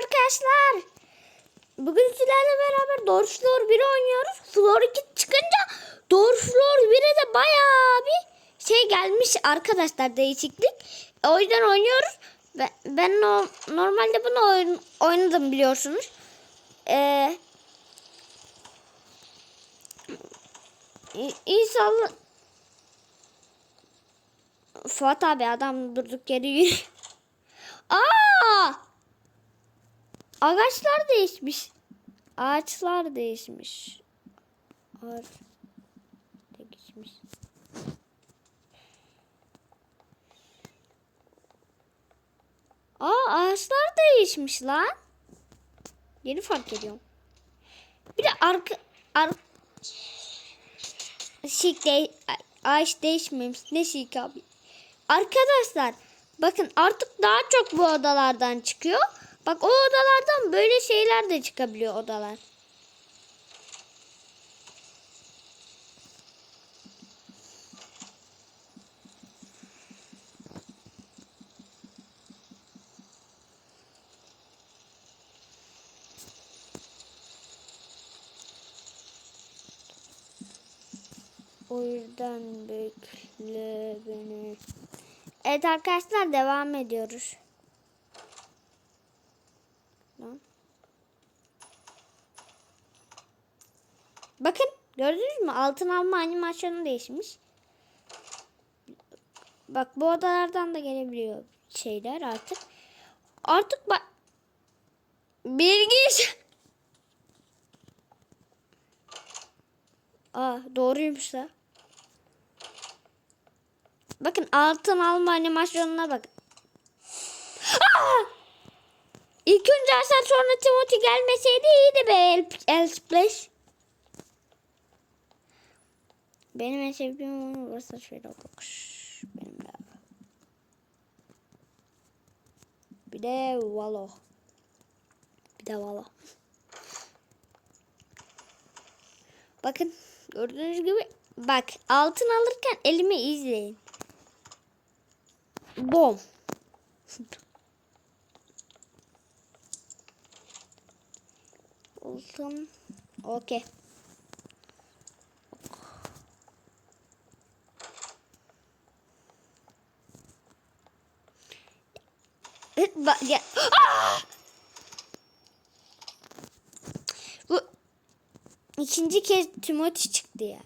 arkadaşlar. Bugün sizlerle beraber Doors Floor 1'i oynuyoruz. Floor 2 çıkınca Doors Floor 1'e de bayağı bir şey gelmiş arkadaşlar değişiklik. O yüzden oynuyoruz. Ben, ben no, normalde bunu oyun, oynadım biliyorsunuz. Ee, İnşallah Fuat abi adam durduk yürü. Aa! Ağaçlar değişmiş. Ağaçlar değişmiş. Ağaç değişmiş. Aa ağaçlar değişmiş lan. Yeni fark ediyorum. Bir de arka ar Şık de ağaç değişmemiş. Ne şık abi. Arkadaşlar bakın artık daha çok bu odalardan çıkıyor. Bak o odalardan böyle şeyler de çıkabiliyor odalar. O yüzden bekle beni. Evet arkadaşlar devam ediyoruz. Bakın gördünüz mü? Altın alma animasyonu değişmiş. Bak bu odalardan da gelebiliyor şeyler artık. Artık bak bilgi Aa doğruymuş da. Bakın altın alma animasyonuna bak. Aa! İlk önce Hasan sonra Timothy gelmeseydi iyiydi be El, El Splash. Benim en sevdiğim oyun burası şöyle bak. Benim de. Bir de Valo. Bir de Valo. Bakın gördüğünüz gibi bak altın alırken elimi izleyin. Bom. Altın. Okey. Ya. Ah! Bu ikinci kez Timothy çıktı ya.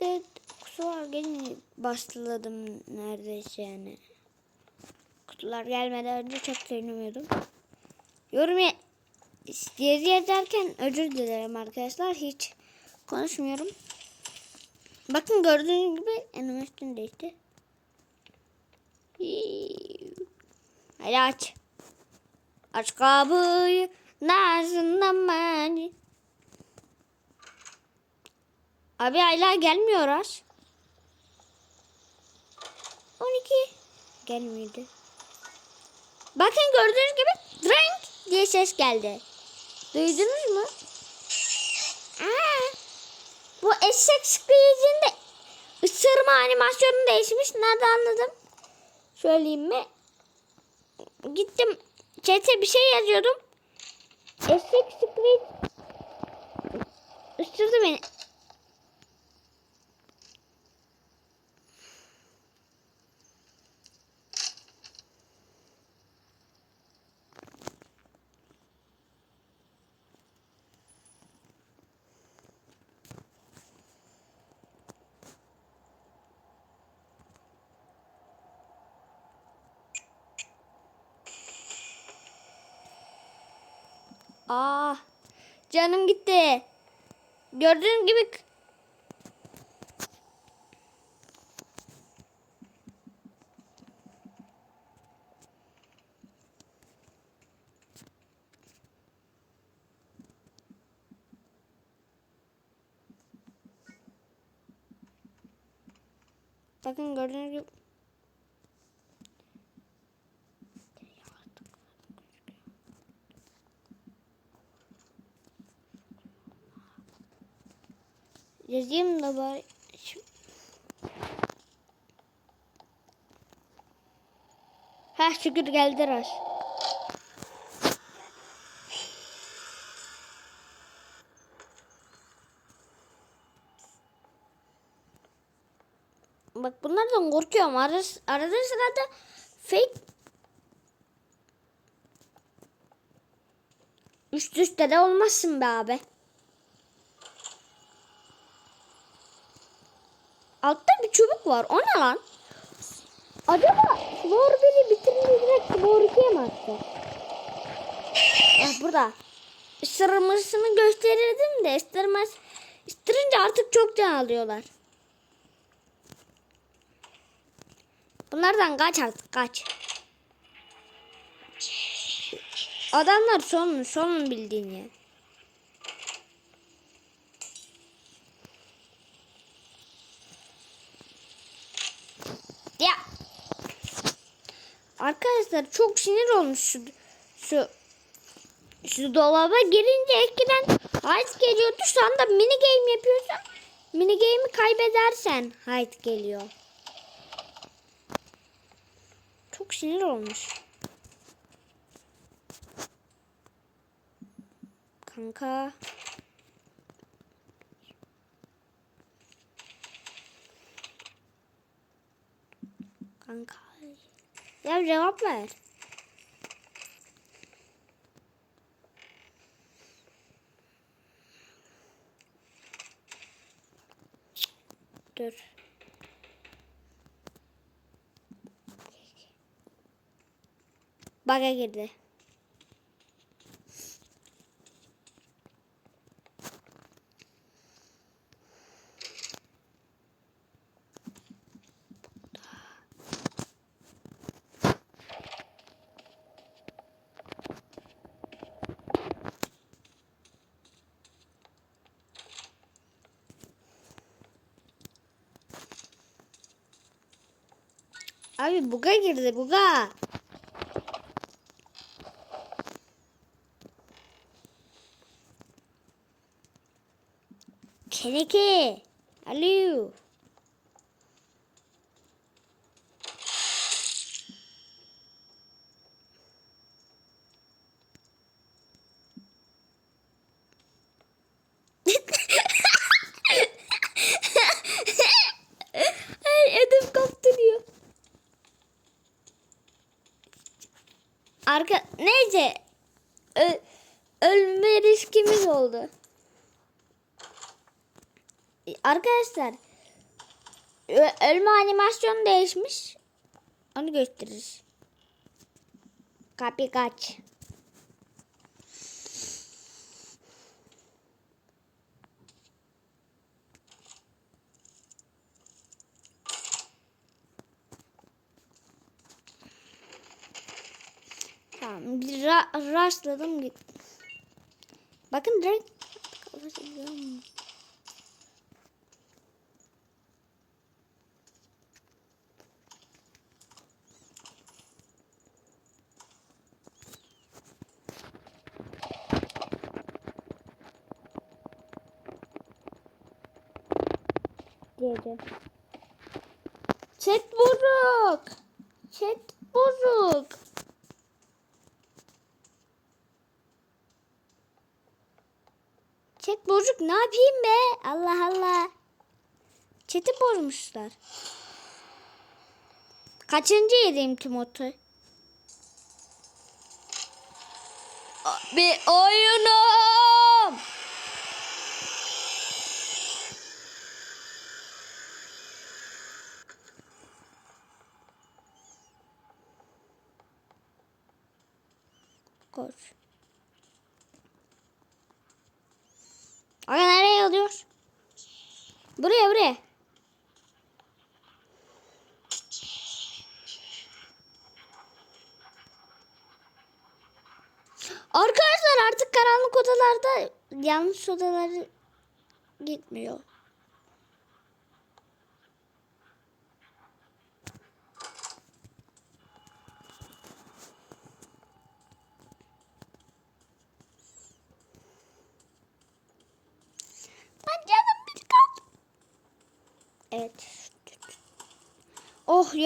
De kutular gelince başladım neredeyse yani. Kutular gelmeden önce çok sevinmiyordum. Yorum ya- yazı yazarken özür dilerim arkadaşlar. Hiç konuşmuyorum. Bakın gördüğünüz gibi animasyon değişti. Hadi aç. Aç kapıyı. Nazından beni. Abi hala gelmiyor aç. 12. Gelmedi. Bakın gördüğünüz gibi drink diye ses geldi. Duydunuz mu? Aa, bu eşek squeeze'in de ısırma animasyonu değişmiş. Nerede anladım? Söyleyeyim mi? Gittim chat'e bir şey yazıyordum. Eşek squeeze ısırdı beni. Aa, canım gitti. Gördüğün gibi Bakın gördüğünüz gibi Yazayım da bari. Heh şükür geldi Raş. Bak bunlardan korkuyorum. Arada, arada sırada fake Üst üste de olmazsın be abi. Var. O ne lan? Acaba Flor 1'i bitirince direkt Flor 2'ye mi attı? Ah burada. Isırmasını gösterirdim de ısırmaz. Isırınca artık çok can alıyorlar. Bunlardan kaç artık kaç. Adamlar son son bildiğin yer. Ya. Arkadaşlar çok sinir olmuş şu şu şu dolaba girince eskiden hayat geliyordu. Şu anda mini game yapıyorsun. Mini game'i kaybedersen hayat geliyor. Çok sinir olmuş. Kanka. Kanka. Ya cevap ver. Dur. Baga girdi. Abi buga girdi buga. Keneke. Alo. Arkadaşlar ölme animasyonu değişmiş. Onu gösteririz. Kapı kaç. Tamam bir ra rastladım. Bakın direkt Gece. Chat bozuk. Chat bozuk. Chat bozuk ne yapayım be? Allah Allah. Chat'i bozmuşlar. Kaçıncı yedeyim Timothy? Bir oyunum. koş. Aga nereye alıyor? Buraya buraya. Arkadaşlar artık karanlık odalarda yanlış odaları gitmiyor.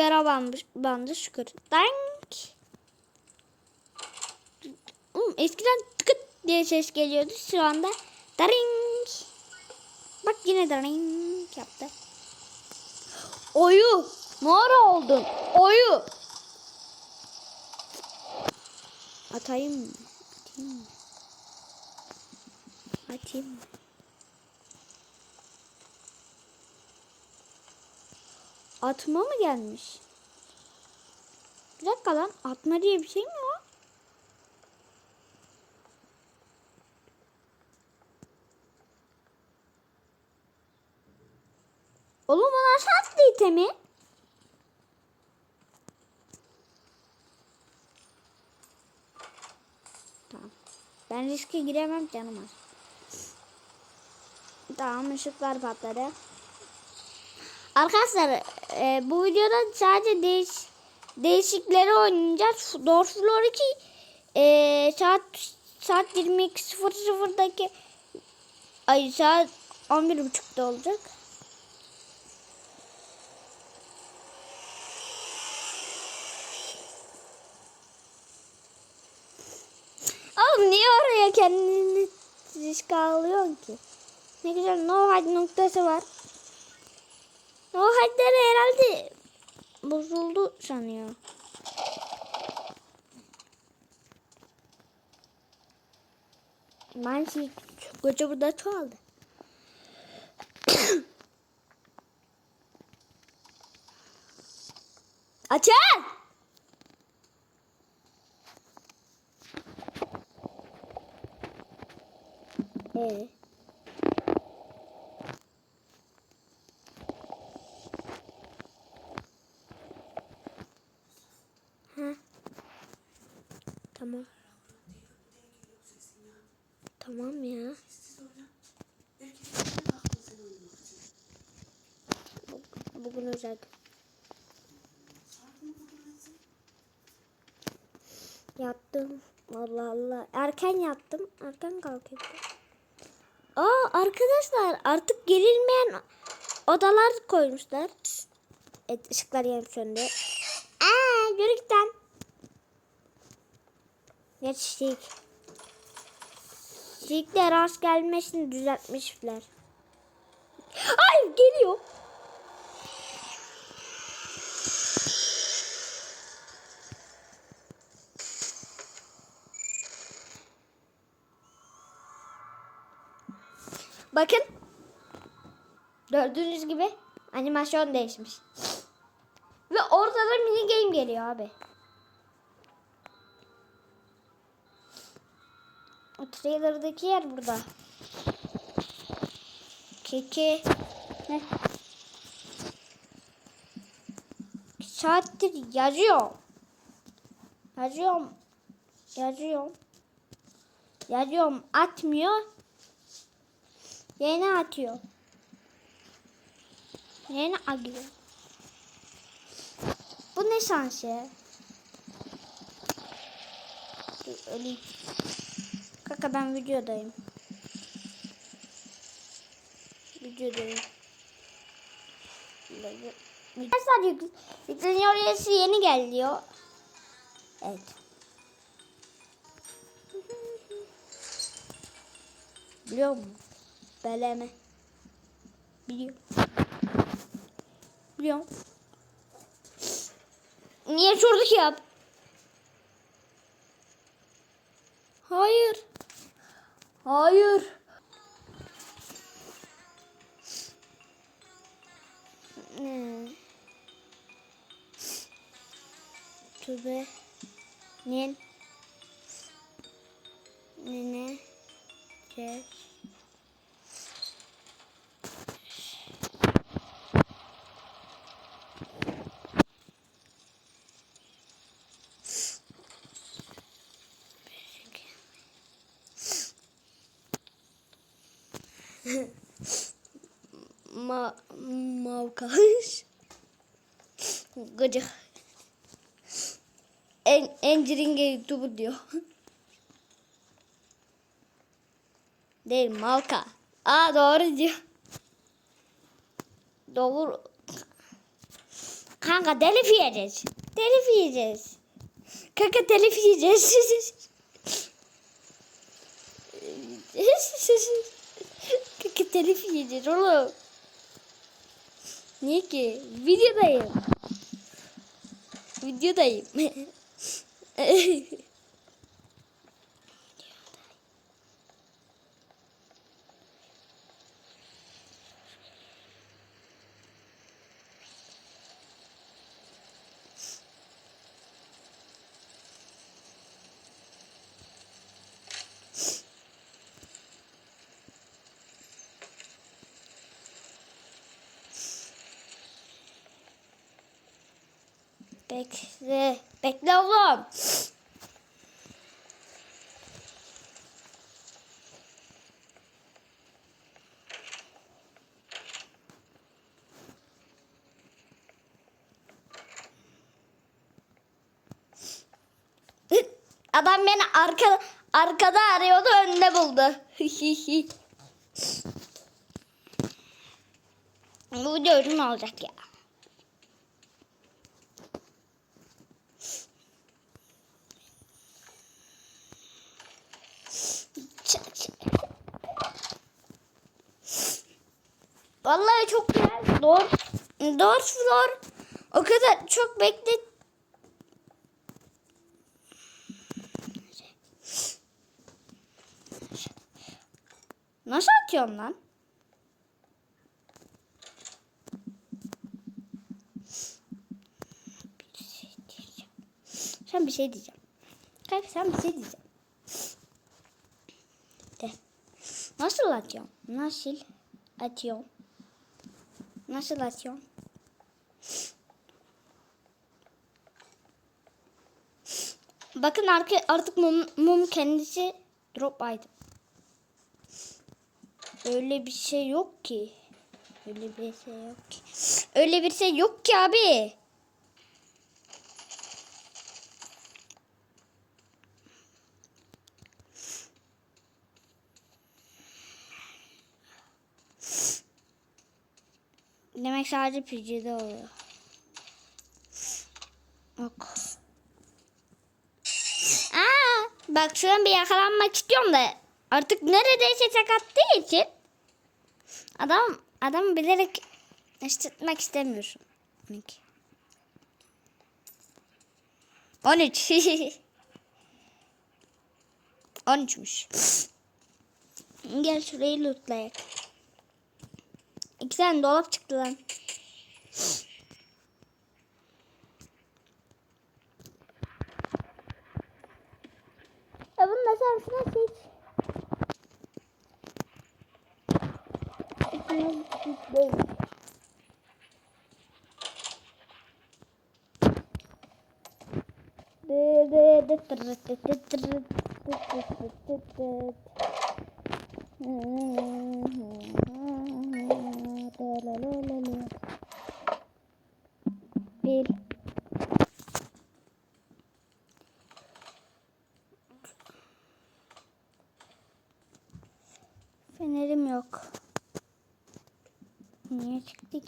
Yara bandı, bandı şükür. Dank. Hmm, eskiden tıkıt diye ses geliyordu. Şu anda daring. Bak yine daring yaptı. Oyu. Ara oldun? Oyu. Atayım mı? Atayım? Atayım? Atma mı gelmiş? Bir dakika lan atma diye bir şey mi var? Oğlum nasıl attı itemi? Tamam. Ben riske giremem canım az. Tamam ışıklar patladı. Arkadaşlar e, bu videoda sadece değiş değişikleri oynayacağız. Dwarf Floor 2 e, saat saat 22.00'daki ay saat 11.30'da olacak. Oğlum niye oraya kendini alıyorsun ki? Ne güzel no hide noktası var. O hadleri herhalde bozuldu sanıyor. Ben şey, koca burada çoğaldı. Açın! Ee? Tamam. Tamam ya. Bu- Bugün özel. Yattım. Allah Allah. Erken yattım. Erken kalkıyordum. Aa arkadaşlar artık gerilmeyen odalar koymuşlar. Evet ışıklar yanıp söndü. Aa yürü git Yetiştik. Çiçekler rast gelmesini düzeltmişler. Ay geliyor. Bakın. Gördüğünüz gibi animasyon değişmiş. Ve ortada mini game geliyor abi. Trailer'daki yer burada. Keke. Ne? Saattir yazıyor. Yazıyorum. Yazıyorum. Yazıyorum. Atmıyor. Yeni atıyor. Yeni agıyor. Bu ne şansı? Dur öleyim. Kaka ben videodayım. Videodayım. Arkadaşlar yük yükleniyor yazısı yeni geliyor. Evet. Biliyor musun? Beleme. Biliyorum. Biliyorum. Niye çocuk yap? Hayır. Hayır. Tübe. Nen. Nene. Kes. Ma mavkaş. Gıcık. En enciringe YouTuber diyor. Değil Malka. Aa doğru diyor. Doğru. Kanka telif yiyeceğiz. Telif yiyeceğiz. Kanka telif yiyeceğiz. Telif yiyeceğiz oğlum. Niye ki? Videodayım. Videodayım. Bekle. Bekle oğlum. Adam beni arka, arkada arıyordu önde buldu. Bu video ürün olacak ya. Vallahi çok güzel. Doğru. Doğru flor. O kadar çok beklet. Nasıl atıyorum lan? Bir şey diyeceğim. Sen bir şey diyeceğim. Kanka sen bir şey diyeceğim. De. Nasıl atıyorum? Nasıl atıyorum? Nasıl atıyorum? Bakın artık mum, mum kendisi drop item. Öyle bir şey yok ki. Öyle bir şey yok ki. Öyle bir şey yok ki abi. Demek sadece PC'de oluyor. Yok. Aa, bak şu an bir yakalanmak istiyorum da artık neredeyse tek attığı için adam adam bilerek ışıtmak istemiyorsun. 12. 13. 13'müş. Gel şurayı lootlayak. İki tane dolap çıktı lan. Ya bunu da şuna seç. Değil. Bir. Fenerim yok. Niye çıktık?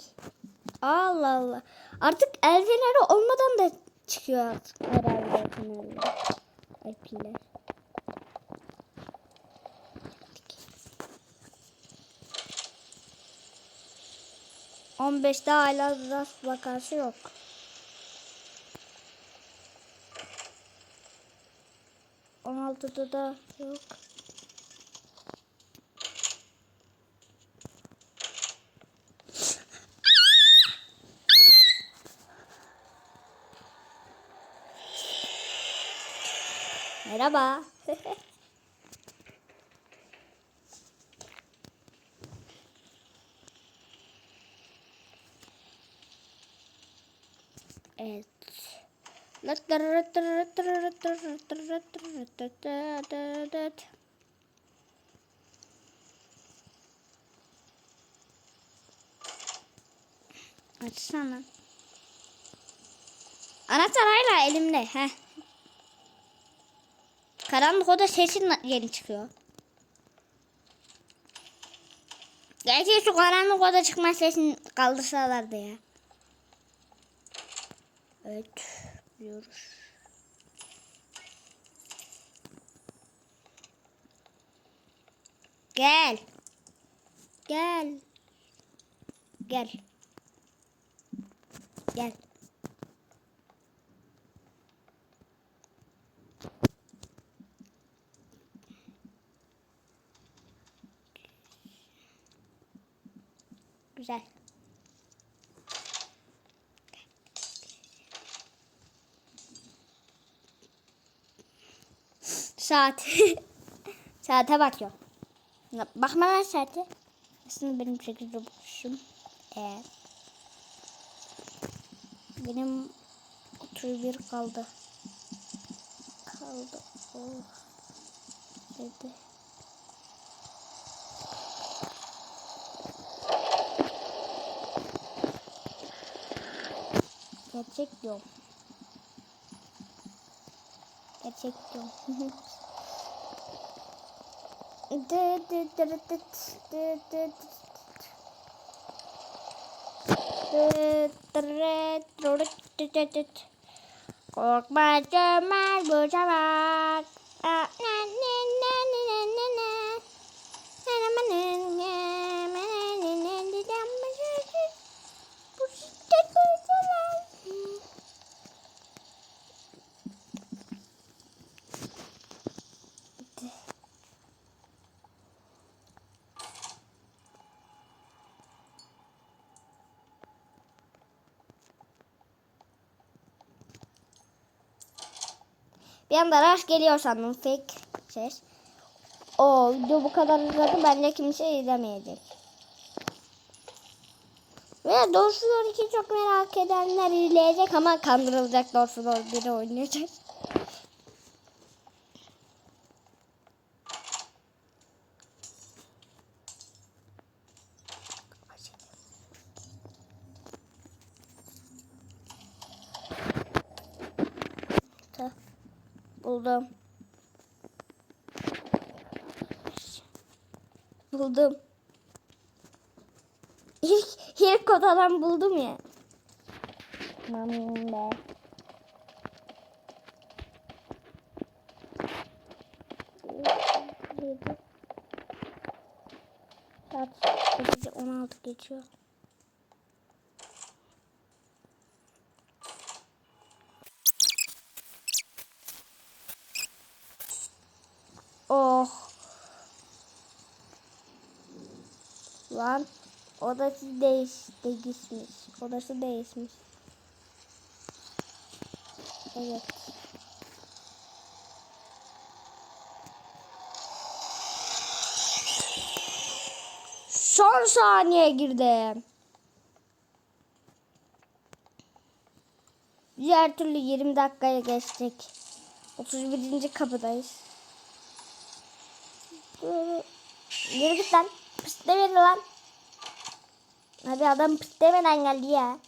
Allah Allah. Artık el feneri olmadan da çıkıyor artık herhalde fenerler. Ay piller. 15'te hala rast vakası yok. On altıda da yok. Merhaba. Evet. Açsana. Anahtar hala elimde. Heh. Karanlık oda sesin yeni çıkıyor. Gerçi şu karanlık oda çıkma sesini kaldırsalardı ya. Evet. Diyoruz. Gel. Gel. Gel. Gel. Güzel. Saat. Saate bakıyor. Bakma lan saate. Aslında benim 8'de bulmuşum. Eğer. Benim 31 kaldı. Kaldı. Oh. Dedi. Gerçek yok. Gerçek diyorum. Korkma cömert bu çabak. Bir anda rush geliyor sandım fake ses. O video bu kadar uzadı bence kimse izlemeyecek. Ve Dorsulor 2 çok merak edenler izleyecek ama kandırılacak Dorsulor 1'i oynayacak. Buldum. Buldum. İlk, ilk odadan buldum ya. Tamam be. Saat 8'i 16 geçiyor. Oh. Lan odası değiş değişmiş. Odası değişmiş. Evet. Son saniye girdim. Diğer türlü 20 dakikaya geçtik. 31. kapıdayız. Yürü git lan. Pist demedi lan. Hadi adam pist demeden geldi ya.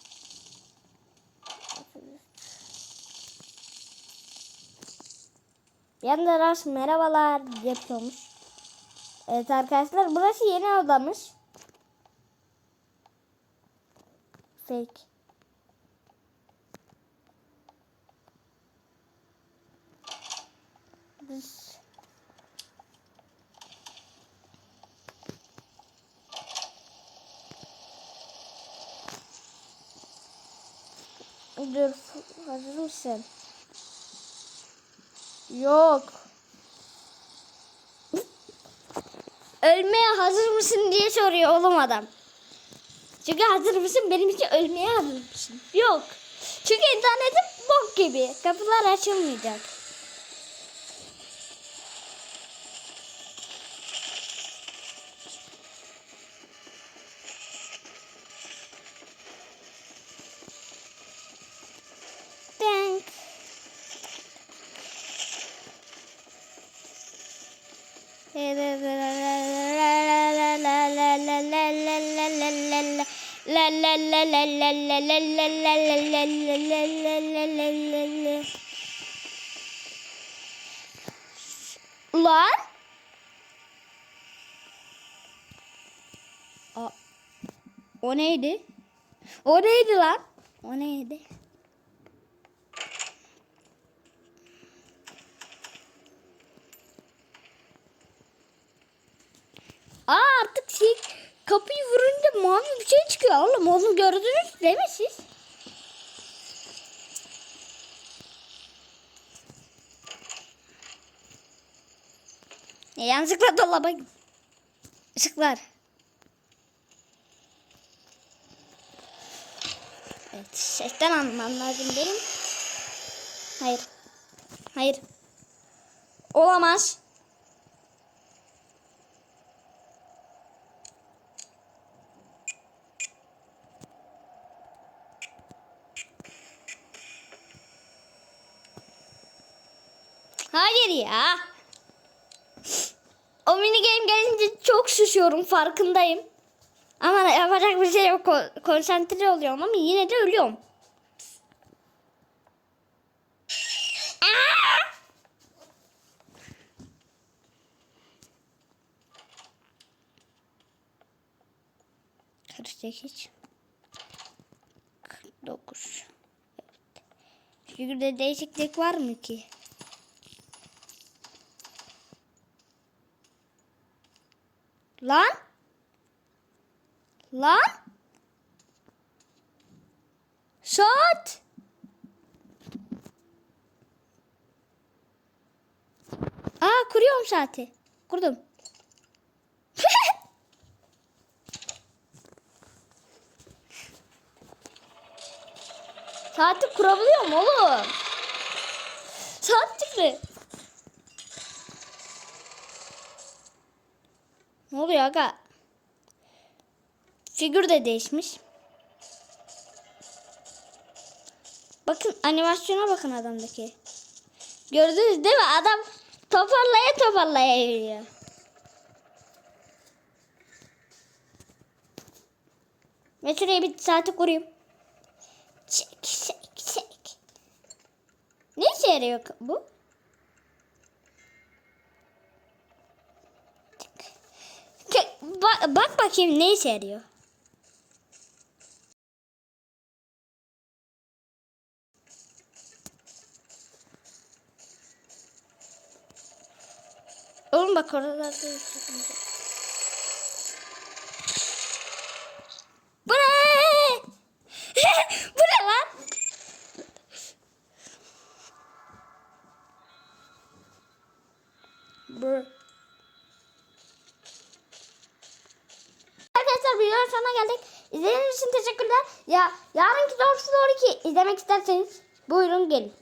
Bir anda Ras merhabalar yapıyormuş. Evet arkadaşlar burası yeni odamız. Fake. Dur hazır mısın? Yok. Ölmeye hazır mısın diye soruyor oğlum adam. Çünkü hazır mısın benim için ölmeye hazır mısın? Yok. Çünkü internetim bok gibi. Kapılar açılmayacak. Lan. Aa, o neydi? O neydi lan? O neydi? Aa artık şey kapıyı vurunca mavi bir şey çıkıyor oğlum. Onu gördünüz değil mi siz? E, yanlışlıkla dolaba ışıklar. Evet, sesten anlamam lazım benim. Hayır. Hayır. Olamaz. Hayır ya. O mini game gelince çok şişiyorum farkındayım. Ama yapacak bir şey yok. Ko- Konsantre oluyorum ama yine de ölüyorum. Kırk dokuz. Evet. Figürde değişiklik var mı ki? Lan? Lan? Saat? Aa kuruyorum saati. Kurdum. Saati kurabiliyorum oğlum. Saat çıktı. Ne oluyor aga? Figür de değişmiş. Bakın animasyona bakın adamdaki. Gördünüz değil mi? Adam toparlaya toparlaya yürüyor. Ve şuraya bir saati kurayım. Çek çek çek. Ne işe yarıyor bu? Bak, bak bakayım ne işe yarıyor. Bak oralarda. Bu ne? Arkadaşlar videonun sonuna geldik. İzlediğiniz için teşekkürler. Ya yarınki Doğrusu Doğru 2 izlemek isterseniz buyurun gelin.